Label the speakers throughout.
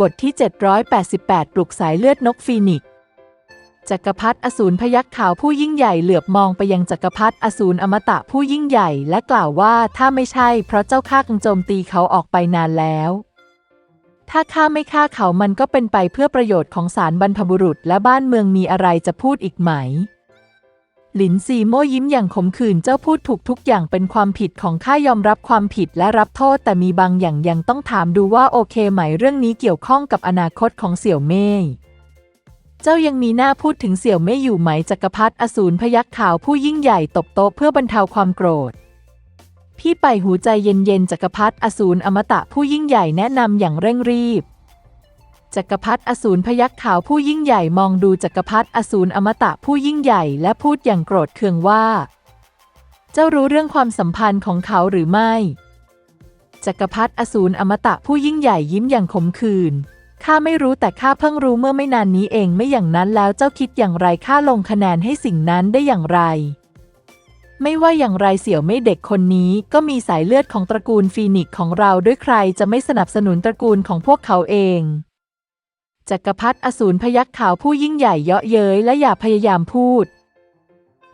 Speaker 1: บทที่ 788 ปลุกสายเลือดนกฟีนิกซ์จักรพรรดิอสูรพยัคฆ์ขาวผู้ยิ่งใหญ่เหลือบมองไปยังจักรพรรดิอสูรอมตะผู้ยิ่งใหญ่และกล่าวว่าถ้าไม่ใช่เพราะเจ้าข้ากังโจมตีเขาออกไปนานแล้ว ถ้าข้าไม่ฆ่าเขามันก็เป็นไปเพื่อประโยชน์ของสารบรรพบุรุษและบ้านเมืองมีอะไรจะพูดอีกไหม หลินซีโม่ยิ้มอย่างขมขื่นเจ้าพูดถูกทุกอย่างเป็นความผิดของข้ายอมรับความผิดและรับโทษ แต่มีบางอย่างยังต้องถามดูว่าโอเคไหมเรื่องนี้เกี่ยวข้องกับอนาคตของเสี่ยวเม่ยเจ้ายังมีหน้าพูดถึงเสี่ยวเม่ยอยู่ไหมจักรพรรดิอสูรพยัคฆ์ขาวผู้ยิ่งใหญ่ตบโต๊ะเพื่อบรรเทาความโกรธ พี่ไปหูใจเย็นๆจักรพรรดิอสูรอมตะผู้ยิ่งใหญ่แนะนำอย่างเร่งรีบ จักรพรรดิอสูรพยัคฆ์ขาวผู้ยิ่งใหญ่มองดูจักรพรรดิอสูรอมตะผู้ยิ่งใหญ่และพูดอย่างโกรธเคืองว่า เจ้ารู้เรื่องความสัมพันธ์ของเขาหรือไม่ จักรพรรดิอสูรอมตะผู้ยิ่งใหญ่ยิ้มอย่างขมขื่นข้าไม่รู้แต่ข้าเพิ่งรู้เมื่อไม่นานนี้เองไม่อย่างนั้นแล้วเจ้าคิดอย่างไรข้าลงคะแนนให้สิ่งนั้นได้อย่างไร ไม่ว่าอย่างไรเสี่ยวไม่เด็กคนนี้ก็มีสายเลือดของตระกูลฟีนิกซ์ของเราด้วยใครจะไม่สนับสนุนตระกูลของพวกเขาเอง จักรพรรดิอสูรพยัคฆ์ขาวผู้ยิ่งใหญ่เยาะเย้ยและอย่าพยายามพูด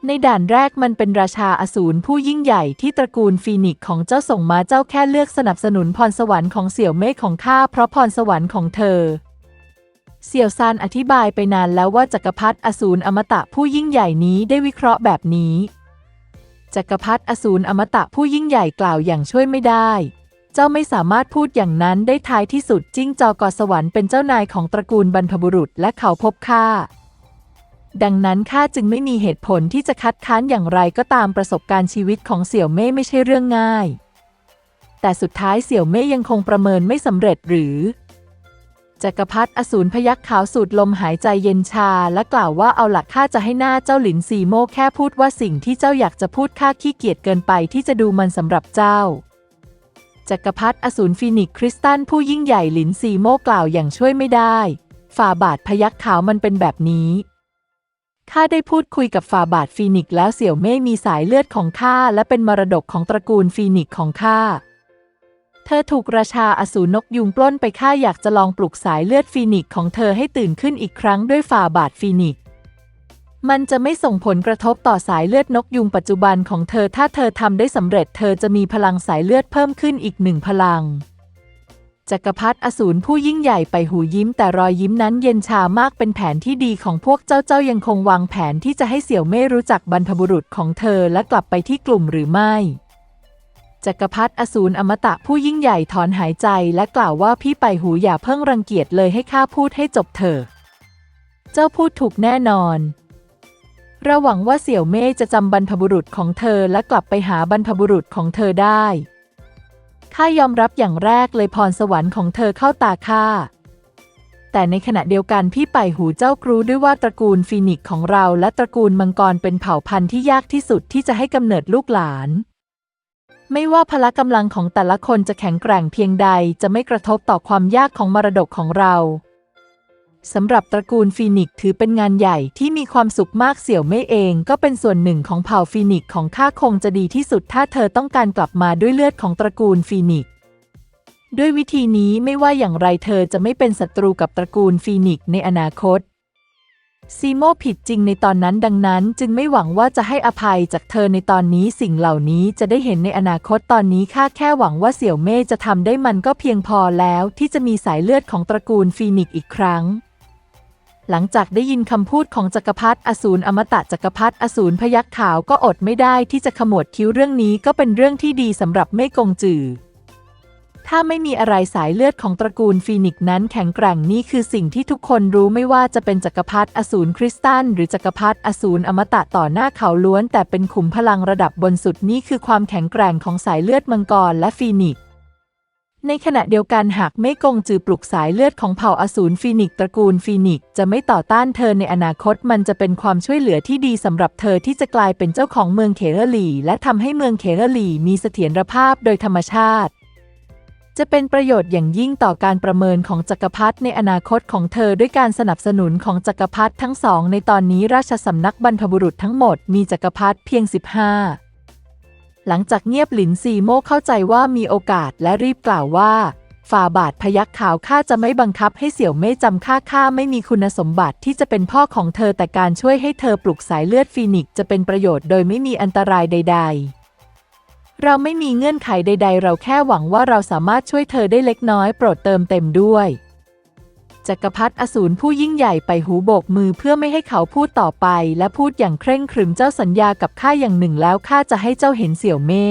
Speaker 1: ในด่านแรกมันเป็นราชาอสูรผู้ยิ่งใหญ่ที่ตระกูลฟีนิกของเจ้าส่งมาเจ้าแค่เลือกสนับสนุนพรสวรรค์ของเสี่ยวเมฆของข้าเพราะพรสวรรค์ของเธอ เสี่ยวซานอธิบายไปนานแล้วว่าจักรพรรดิอสูรอมตะผู้ยิ่งใหญ่นี้ได้วิเคราะห์แบบนี้จักรพรรดิอสูรอมตะผู้ยิ่งใหญ่กล่าวอย่างช่วยไม่ได้ เจ้าไม่สามารถพูดอย่างนั้นได้ท้ายที่สุดจิ้งจอกอสวรรค์เป็นเจ้านายของตระกูลบรรพบุรุษและเขาพบข้าดังนั้นข้าจึงไม่มีเหตุผลที่จะคัดค้านอย่างไรก็ตามประสบการณ์ชีวิตของเสี่ยวเม่ไม่ใช่เรื่องง่าย แต่สุดท้ายเสี่ยวเม่ยังคงประเมินไม่สำเร็จหรือจักรพรรดิอสูรพยัคฆ์ขาวสูดลมหายใจเย็นชาและกล่าวว่าเอาหลักข้าจะให้หน้าเจ้าหลินซีโม่แค่พูดว่าสิ่งที่เจ้าอยากจะพูดข้าขี้เกียจเกินไปที่จะดูมันสำหรับเจ้า จักรพรรดิอสูรฟีนิกคริสตันผู้ยิ่งใหญ่หลินซีโม่กล่าวอย่างช่วยไม่ได้ ฝ่าบาทพยัคฆ์ขาวมันเป็นแบบนี้ ข้าได้พูดคุยกับฝ่าบาทฟีนิกแล้วเสี่ยวเม่มีสายเลือดของข้าและเป็นมรดกของตระกูลฟีนิกของข้า เธอถูกราชาอสูรนกยุงปล้นไปข้าอยากจะลองปลุกสายเลือดฟีนิกของเธอให้ตื่นขึ้นอีกครั้งด้วยฝ่าบาทฟีนิก มันจะไม่ส่งผลกระทบต่อสายเลือดนกยุงปัจจุบันของเธอถ้าเธอทำได้สำเร็จ เธอจะมีพลังสายเลือดเพิ่มขึ้นอีกหนึ่งพลังจักรพรรดิอสูรผู้ยิ่งใหญ่ไปหูยิ้มแต่รอยยิ้มนั้นเย็นชามากเป็นแผนที่ดีของพวกเจ้าเจ้ายังคงวางแผนที่จะให้เสี่ยวเม่รู้จักบรรพบุรุษของเธอและกลับไปที่กลุ่มหรือไม่จักรพรรดิอสูรอมตะผู้ยิ่งใหญ่ถอนหายใจและกล่าวว่าพี่ไปหูอย่าเพิ่งรังเกียจเลยให้ข้าพูดให้จบเถอะเจ้าพูดถูกแน่นอน เราหวังว่าเสี่ยวเม่จะจำบรรพบุรุษของเธอและกลับไปหาบรรพบุรุษของเธอได้ข้ายอมรับอย่างแรกเลยพรสวรรค์ของเธอเข้าตาข้าแต่ในขณะเดียวกันพี่ไปหูเจ้ากรู้ด้วยว่าตระกูลฟีนิกซ์ของเราและตระกูลมังกรเป็นเผ่าพันธุ์ที่ยากที่สุดที่จะให้กำเนิดลูกหลาน ไม่ว่าพละกำลังของแต่ละคนจะแข็งแกร่งเพียงใดจะไม่กระทบต่อความยากของมรดกของเรา สำหรับตระกูลฟีนิกถือเป็นงานใหญ่ที่มีความสุขมากเสี่ยวไม่เอง ก็เป็นส่วนหนึ่งของเผ่าฟีนิกของข้าคงจะดีที่สุดถ้าเธอต้องการกลับมาด้วยเลือดของตระกูลฟีนิกด้วยวิธีนี้ไม่ว่าอย่างไรเธอจะไม่เป็นศัตรูกับตระกูลฟีนิกในอนาคตซีโมผิดจริงในตอนนั้นดังนั้นจึงไม่หวังว่าจะให้อภัยจากเธอในตอนนี้สิ่งเหล่านี้จะได้เห็นในอนาคตตอนนี้ข้าแค่หวังว่าเสี่ยวเม่จะทำได้มันก็เพียงพอแล้วที่จะมีสายเลือดของตระกูลฟีนิกอีกครั้ง หลังจากได้ยินคำพูดของจักรพรรดิอสูรอมตะจักรพรรดิอสูรพยัคฆ์ขาวก็อดไม่ได้ที่จะขมวดคิ้วเรื่องนี้ก็เป็นเรื่องที่ดีสำหรับไม่กงจือ ถ้าไม่มีอะไรสายเลือดของตระกูลฟีนิกนั้นแข็งแกร่งนี่คือสิ่งที่ทุกคนรู้ไม่ว่าจะเป็นจักรพรรดิอสูรคริสตัลหรือจักรพรรดิอสูรอมตะต่อหน้าเขาล้วน แต่เป็นขุมพลังระดับ บนสุดนี่คือความแข็งแกร่งของสายเลือดมังกรและฟีนิก ในขณะเดียวกันหากไม่กงจือปลุกสายเลือดของเผ่าอสูรฟีนิกตระกูลฟีนิกจะไม่ต่อต้านเธอในอนาคตมันจะเป็นความช่วยเหลือที่ดีสำหรับเธอที่จะกลายเป็นเจ้าของเมืองเคเรลีและทำให้เมืองเคเรลีมีเสถียรภาพโดยธรรมชาติ จะเป็นประโยชน์อย่างยิ่งต่อการประเมินของจักรพรรดิในอนาคตของเธอด้วยการสนับสนุนของจักรพรรดิทั้งสองในตอนนี้ราชสำนักบรรพบุรุษทั้งหมดมีจักรพรรดิเพียง 15 หลังจากเงียบหลินซีโม่เข้าใจว่ามีโอกาสและรีบกล่าวว่าฝ่าบาทพยักขาวข้าจะไม่บังคับให้เสี่ยวเม่จำข้าข้าไม่มีคุณสมบัติที่จะเป็นพ่อของเธอแต่การช่วยให้เธอปลุกสายเลือดฟีนิกซ์จะเป็นประโยชน์โดยไม่มีอันตรายใด ๆ เราไม่มีเงื่อนไขใด ๆ เราแค่หวังว่าเราสามารถช่วยเธอได้เล็กน้อยโปรดเติมเต็มด้วย จักรพรรดิอสูรผู้ยิ่งใหญ่ไปหูโบกมือเพื่อไม่ให้เขาพูดต่อไป และพูดอย่างเคร่งครึมเจ้าสัญญากับข้าอย่างหนึ่งแล้วข้าจะให้เจ้าเห็นเสี่ยวเม่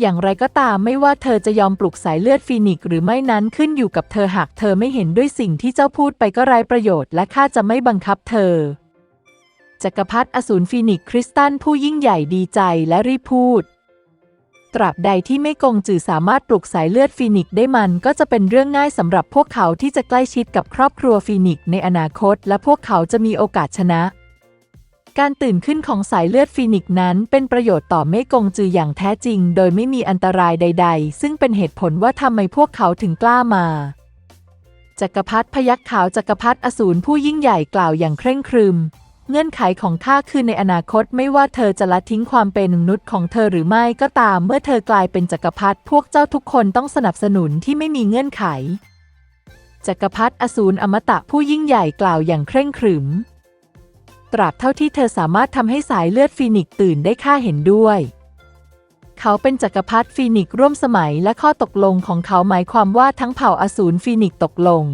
Speaker 1: อย่างไรก็ตามไม่ว่าเธอจะยอมปลุกสายเลือดฟีนิกหรือไม่นั้นขึ้นอยู่กับเธอหากเธอไม่เห็นด้วยสิ่งที่เจ้าพูดไปก็ไร้ประโยชน์และข้าจะไม่บังคับเธอจักรพรรดิอสูรฟีนิกคริสตันผู้ยิ่งใหญ่ดีใจและรีบพูด ตราบใดที่ไม่กงจือสามารถปลุกสายเลือดฟีนิกซ์ได้มันก็จะเป็นเรื่องง่ายสำหรับพวกเขาที่จะใกล้ชิดกับครอบครัวฟีนิกซ์ในอนาคต และพวกเขาจะมีโอกาสชนะ การตื่นขึ้นของสายเลือดฟีนิกซ์นั้น เป็นประโยชน์ต่อเมกงจืออย่างแท้จริง โดยไม่มีอันตรายใด ๆ ซึ่งเป็นเหตุผลว่าทำไมพวกเขาถึงกล้ามาจักรพรรดิพยัคฆ์ขาวจักรพรรดิอสูรผู้ยิ่งใหญ่กล่าวอย่างเคร่งครึม เงื่อนไขของข้าคือในอนาคตไม่ว่าเธอจะละทิ้งความเป็นมนุษย์ของเธอหรือไม่ก็ตาม เมื่อเธอกลายเป็นจักรพรรดิพวกเจ้าทุกคนต้องสนับสนุนที่ไม่มีเงื่อนไข จักรพรรดิอสูรอมตะผู้ยิ่งใหญ่กล่าวอย่างเคร่งครึม ตราบเท่าที่เธอสามารถทำให้สายเลือดฟีนิกตื่นได้ข้าเห็นด้วยเขาเป็นจักรพรรดิฟีนิกร่วมสมัยและข้อตกลงของเขาหมายความว่าทั้งเผ่าอสูรฟีนิกตกลง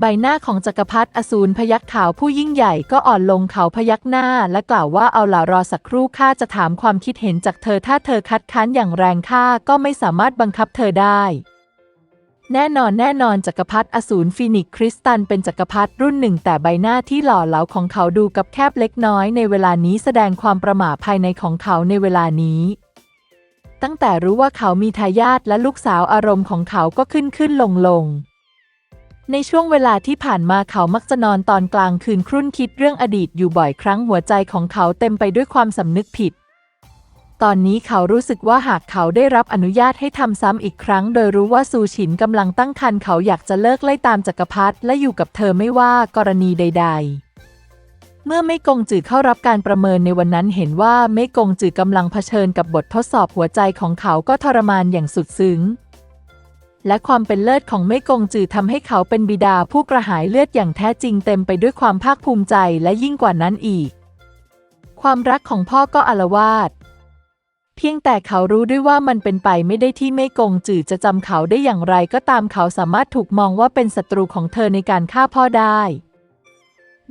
Speaker 1: ใบหน้าของจักรพรรดิอสูรพยักขาวผู้ยิ่งใหญ่ก็อ่อนลงเขาพยักหน้า และกล่าวว่าเอาล่ะรอสักครู่ข้าจะถามความคิดเห็นจากเธอถ้าเธอคัดค้านอย่างแรงข้าก็ไม่สามารถบังคับเธอได้แน่นอนแน่นอนจักรพรรดิอสูรฟีนิกคริสตันเป็นจักรพรรดิรุ่นหนึ่ง แต่ใบหน้าที่หล่อเหลาของเขาดูกับแคบเล็กน้อยในเวลานี้แสดงความประหม่าภายในของเขาในเวลานี้ ตั้งแต่รู้ว่าเขามีทายาทและลูกสาวอารมณ์ของเขาก็ขึ้นขึ้นลงลง ในช่วงเวลาที่ผ่านมาเขามักจะนอนตอนกลางคืนครุ่นคิดเรื่องอดีตอยู่บ่อยครั้งหัวใจของเขาเต็มไปด้วยความสำนึกผิด ตอนนี้เขารู้สึกว่าหากเขาได้รับอนุญาตให้ทำซ้ำอีกครั้ง โดยรู้ว่าซูฉินกำลังตั้งครรภ์เขาอยากจะเลิกไล่ตามจักรพรรดิและอยู่กับเธอไม่ว่ากรณีใด ๆเมื่อไม่กงจือเข้ารับการประเมินในวันนั้นเห็นว่าไม่กงจือกำลังเผชิญกับบททดสอบหัวใจของเขาก็ทรมานอย่างสุดซึ้ง และความเป็นเลิศของเม่กงจือทำให้เขาเป็นบิดาผู้กระหายเลือดอย่างแท้จริงเต็มไปด้วยความภาคภูมิใจและยิ่งกว่านั้นอีก ความรักของพ่อก็อลวาดเพียงแต่เขารู้ด้วยว่ามันเป็นไปไม่ได้ที่เม่กงจือจะจำเขาได้อย่างไรก็ตามเขาสามารถถูกมองว่าเป็นศัตรูของเธอในการฆ่าพ่อได้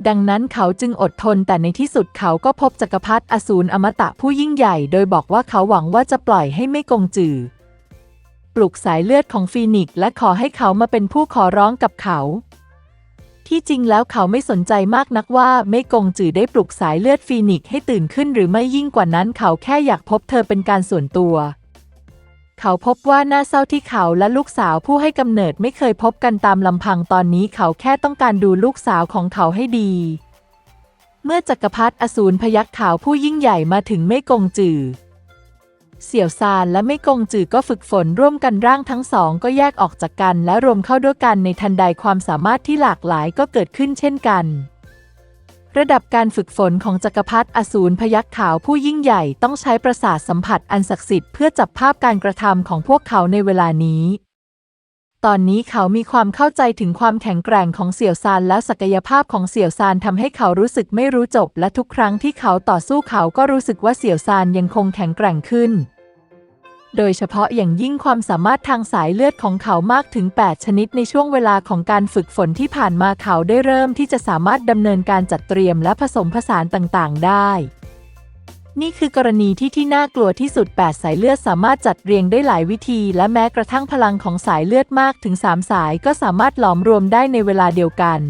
Speaker 1: ดังนั้นเขาจึงอดทนแต่ในที่สุดเขาก็พบจักรพรรดิอสูรอมตะผู้ยิ่งใหญ่ โดยบอกว่าเขาหวังว่าจะปล่อยให้เมกงจือ ปลุกสายเลือดของฟีนิกซ์และขอให้เขามาเป็นผู้ขอร้องกับเขา ที่จริงแล้วเขาไม่สนใจมากนักว่าเมกงจือได้ปลุกสายเลือดฟีนิกซ์ให้ตื่นขึ้นหรือไม่ยิ่งกว่านั้นเขาแค่อยากพบเธอเป็นการส่วนตัว เขาพบว่าน่าเศร้าที่เขาและลูกสาวผู้ให้กำเนิดไม่เคยพบกันตามลำพังตอนนี้เขาแค่ต้องการดูลูกสาวของเขาให้ดี เมื่อจักรพรรดิอสูรพยักขาวผู้ยิ่งใหญ่มาถึงเมกงจือ เสี่ยวซานและไม่กงจือก็ฝึกฝนร่วมกันร่างทั้งสองก็แยกออกจากกันและรวมเข้าด้วยกันในทันใดความสามารถที่หลากหลายก็เกิดขึ้นเช่นกัน ระดับการฝึกฝนของจักรพรรดิอสูรพยักษ์ขาวผู้ยิ่งใหญ่ต้องใช้ประสาทสัมผัสอันศักดิ์สิทธิ์เพื่อจับภาพการกระทำของพวกเขาในเวลานี้ ตอนนี้เขามีความเข้าใจถึงความแข็งแกร่งของเสี่ยวซานและศักยภาพของเสี่ยวซานทำให้เขารู้สึกไม่รู้จบ และทุกครั้งที่เขาต่อสู้เขาก็รู้สึกว่าเสี่ยวซานยังคงแข็งแกร่งขึ้น โดยเฉพาะอย่างยิ่งความสามารถทางสายเลือดของเขามากถึง 8 ชนิดในช่วงเวลาของการฝึกฝนที่ผ่านมาเขาได้เริ่มที่จะสามารถดำเนินการจัดเตรียมและผสมผสานต่างๆ ได้ นี่คือกรณีที่ที่น่ากลัวที่สุด 8 สายเลือดสามารถจัดเรียงได้หลายวิธี และแม้กระทั่งพลังของสายเลือดมากถึง 3 สายก็สามารถหลอมรวมได้ในเวลาเดียวกัน